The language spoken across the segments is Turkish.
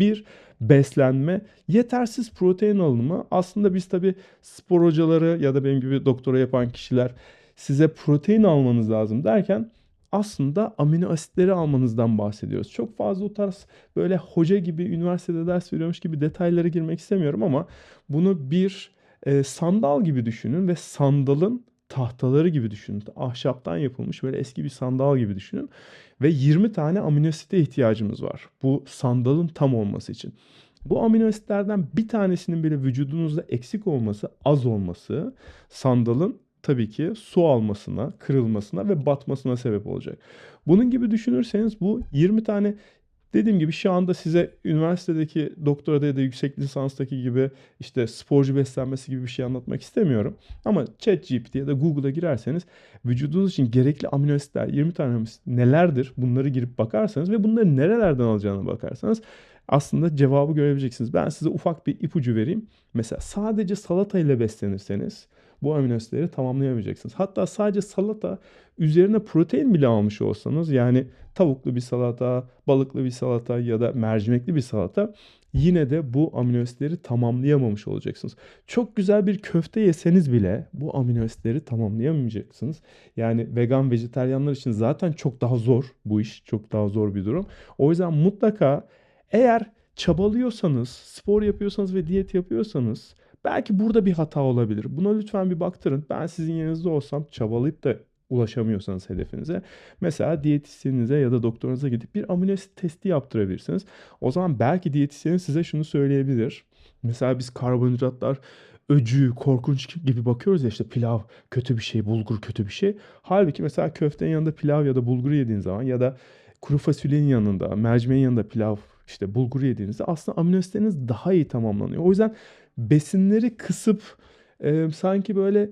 Bir, beslenme. Yetersiz protein alımı. Aslında biz tabii spor hocaları ya da benim gibi doktora yapan kişiler size protein almanız lazım derken aslında amino asitleri almanızdan bahsediyoruz. Çok fazla o tarz böyle hoca gibi üniversitede ders veriyormuş gibi detaylara girmek istemiyorum ama bunu bir e, sandal gibi düşünün ve sandalın tahtaları gibi düşünün. Ahşaptan yapılmış böyle eski bir sandal gibi düşünün. Ve 20 tane amino asite ihtiyacımız var. Bu sandalın tam olması için. Bu amino asitlerden bir tanesinin bile vücudunuzda eksik olması, az olması sandalın tabii ki su almasına, kırılmasına ve batmasına sebep olacak. Bunun gibi düşünürseniz bu 20 tane Dediğim gibi şu anda size üniversitedeki doktora ya da yüksek lisanstaki gibi işte sporcu beslenmesi gibi bir şey anlatmak istemiyorum. Ama ChatGPT ya da Google'a girerseniz vücudunuz için gerekli amino asitler 20 tane nelerdir bunları girip bakarsanız ve bunları nerelerden alacağına bakarsanız aslında cevabı görebileceksiniz. Ben size ufak bir ipucu vereyim. Mesela sadece salata ile beslenirseniz bu amino asitleri tamamlayamayacaksınız. Hatta sadece salata üzerine protein bile almış olsanız yani tavuklu bir salata, balıklı bir salata ya da mercimekli bir salata yine de bu amino asitleri tamamlayamamış olacaksınız. Çok güzel bir köfte yeseniz bile bu amino asitleri tamamlayamayacaksınız. Yani vegan vejeteryanlar için zaten çok daha zor bu iş. Çok daha zor bir durum. O yüzden mutlaka eğer çabalıyorsanız, spor yapıyorsanız ve diyet yapıyorsanız belki burada bir hata olabilir. Buna lütfen bir baktırın. Ben sizin yerinizde olsam çabalayıp da ulaşamıyorsanız hedefinize mesela diyetisyeninize ya da doktorunuza gidip bir amino asit testi yaptırabilirsiniz. O zaman belki diyetisyen size şunu söyleyebilir. Mesela biz karbonhidratlar öcü, korkunç gibi bakıyoruz ya işte pilav kötü bir şey, bulgur kötü bir şey. Halbuki mesela köftenin yanında pilav ya da bulgur yediğin zaman ya da kuru fasulyenin yanında, mercimeğin yanında pilav, işte bulgur yediğinizde aslında amino asitleriniz daha iyi tamamlanıyor. O yüzden besinleri kısıp e, sanki böyle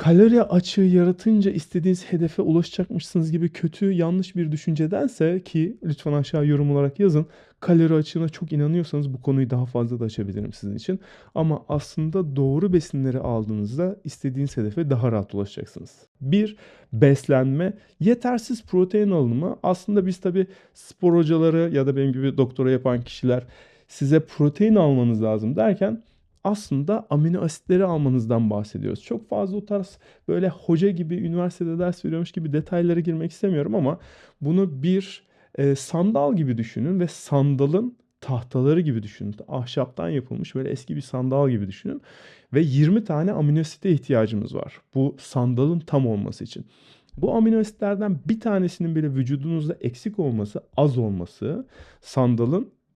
kalori açığı yaratınca istediğiniz hedefe ulaşacakmışsınız gibi kötü yanlış bir düşüncedense ki lütfen aşağı yorum olarak yazın. Kalori açığına çok inanıyorsanız bu konuyu daha fazla da açabilirim sizin için. Ama aslında doğru besinleri aldığınızda istediğiniz hedefe daha rahat ulaşacaksınız. Bir, beslenme. Yetersiz protein alımı. Aslında biz tabii spor hocaları ya da benim gibi doktora yapan kişiler size protein almanız lazım derken aslında amino asitleri almanızdan bahsediyoruz. Çok fazla o tarz böyle hoca gibi üniversitede ders veriyormuş gibi detaylara girmek istemiyorum ama bunu bir e, sandal gibi düşünün ve sandalın tahtaları gibi düşünün. Ahşaptan yapılmış böyle eski bir sandal gibi düşünün. Ve 20 tane amino asite ihtiyacımız var. Bu sandalın tam olması için. Bu amino asitlerden bir tanesinin bile vücudunuzda eksik olması, az olması sandalın